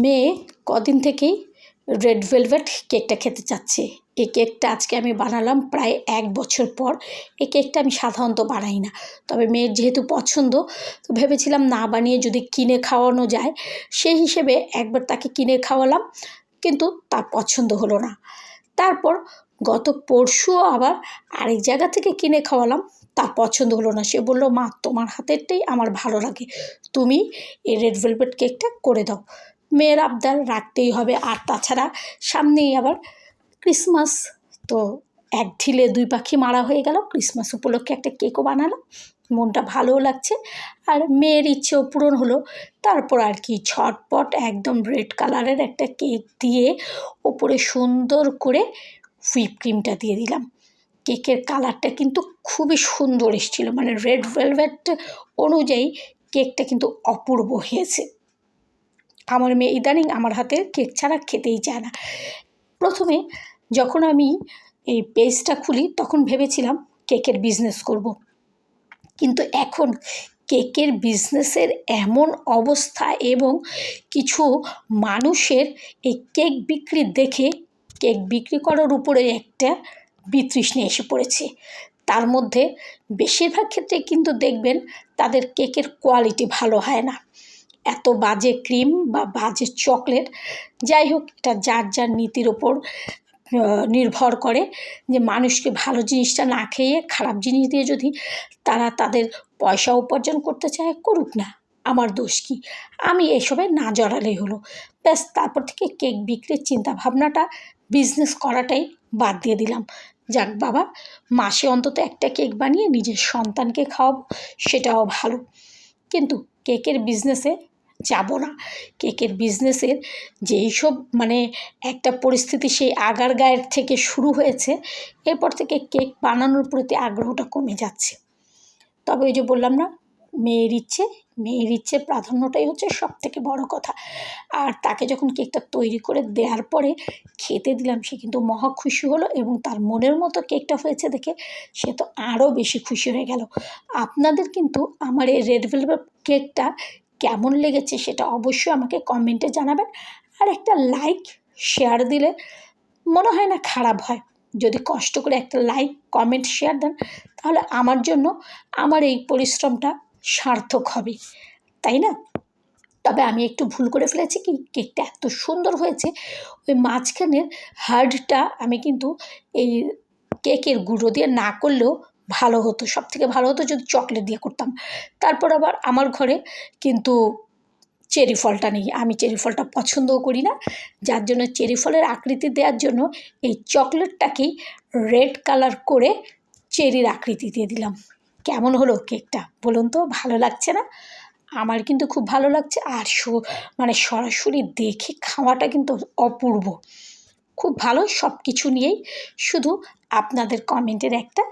মেয়ে কদিন থেকেই রেড ভেলভেট কেকটা খেতে চাচ্ছে। এই কেকটা আজকে আমি বানালাম প্রায় এক বছর পর। এই কেকটা আমি সাধারণত বানাই না। তবে মেয়ের যেহেতু পছন্দ, তো ভেবেছিলাম না বানিয়ে যদি কিনে খাওয়ানো যায়, সেই হিসেবে একবার তাকে কিনে খাওয়ালাম, কিন্তু তার পছন্দ হলো না। তারপর গত পরশুও আবার আরেক জায়গা থেকে কিনে খাওয়ালাম, তার পছন্দ হলো না। সে বলল, মা, তোমার হাতেরটাই আমার ভালো লাগে। তুমি এই রেড ভেলভেট কেকটা করে দাও। মেয়ের আবদার রাখতেই হবে। আর তাছাড়া সামনেই আবার ক্রিসমাস। তো এক ঢিলে দুই পাখি মারা হয়ে গেল। ক্রিসমাস উপলক্ষে একটা কেকও বানালাম। মনটা ভালোও লাগছে। আর মেয়ের ইচ্ছেও পূরণ হলো। তারপর আর কি ছটপট একদম রেড কালারের একটা কেক দিয়ে ওপরে সুন্দর করে হুইপ ক্রিমটা দিয়ে দিলাম। কেকের কালারটা কিন্তু খুবই সুন্দর এসেছিল। মানে রেড ভেলভেট অনুযায়ী কেকটা কিন্তু অপূর্ব হয়েছে। আমার মেয়ে ইদানিং আমার হাতে কেক ছাড়া খেতেই চায় না। প্রথমে যখন আমি এই পেজটা খুলি, তখন ভেবেছিলাম কেকের বিজনেস করব। কিন্তু এখন কেকের বিজনেসের এমন অবস্থা এবং কিছু মানুষের এই কেক বিক্রি দেখে কেক বিক্রি করার উপরে একটা বিতৃষ্ণা এসে পড়েছে। তার মধ্যে বেশিরভাগ ক্ষেত্রে কিন্তু দেখবেন তাদের কেকের কোয়ালিটি ভালো হয় না। এত বাজে ক্রিম বা বাজে চকলেট, যাই হোক এটা যার যার নীতির ওপর নির্ভর করে যে মানুষকে ভালো জিনিসটা না খেয়ে খারাপ জিনিস দিয়ে যদি তারা তাদের পয়সা উপার্জন করতে চায়, করুক না। আমার দোষ কী? আমি এসবে না জড়ালেই হলো। ব্যাস, তারপর থেকে কেক বিক্রির চিন্তা ভাবনাটা বিজনেস করাটাই বাদ দিয়ে দিলাম। যাক বাবা, মাসে অন্তত একটা কেক বানিয়ে নিজের সন্তানকে খাওয়াবো, সেটাও ভালো। কিন্তু কেকের বিজনেসে যাব না। কেকের বিজনেসের যেই সব মানে একটা পরিস্থিতি সেই আগার গায়ের থেকে শুরু হয়েছে। এরপর থেকে কেক বানানোর প্রতি আগ্রহটা কমে যাচ্ছে। তবে ওই যে বললাম না, মেয়ের ইচ্ছে মেয়ের ইচ্ছে প্রাধান্যটাই হচ্ছে সব থেকে বড় কথা। আর তাকে যখন কেকটা তৈরি করে দেওয়ার পরে খেতে দিলাম, সে কিন্তু মহা খুশি হলো এবং তার মনের মতো কেকটা হয়েছে দেখে সে তো আরও বেশি খুশি হয়ে গেল। আপনাদের কিন্তু আমার এই রেড ভেলভেট কেকটা কেমন লেগেছে সেটা অবশ্যই আমাকে কমেন্টে জানাবেন। আর একটা লাইক শেয়ার দিলে মনে হয় না খারাপ হয়। যদি কষ্ট করে একটা লাইক কমেন্ট শেয়ার দেন, তাহলে আমার জন্য আমার এই পরিশ্রমটা সার্থক হবে। তাই না? তবে আমি একটু ভুল করে ফেলেছি কি? কেকটা এত সুন্দর হয়েছে। ওই মাঝখানের হার্ডটা আমি কিন্তু এই কেকের গুঁড়ো দিয়ে না করলেও ভালো হতো সব থেকে ভালো হতো যদি চকলেট দিয়ে করতাম। তারপর আবার আমার ঘরে কিন্তু চেরি ফলটা নেই। আমি চেরি ফলটা পছন্দও করি না। যার জন্য চেরি ফলের আকৃতি দেওয়ার জন্য এই চকলেটটাকেই রেড কালার করে চেরির আকৃতি দিয়ে দিলাম। কেমন হলো কেকটা বলুন তো, ভালো লাগছে না? আমার কিন্তু খুব ভালো লাগছে। আর মানে সরাসরি দেখে খাওয়াটা কিন্তু অপূর্ব। খুব ভালো সব কিছু নিয়েই। শুধু আপনাদের কমেন্টের একটা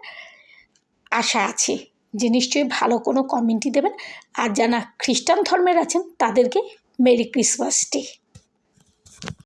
আশা আছে যে নিশ্চয়ই ভালো কোনো কমেন্টই দেবেন। আর যারা খ্রিস্টান ধর্মের আছেন, তাদেরকে মেরি ক্রিসমাস ডে।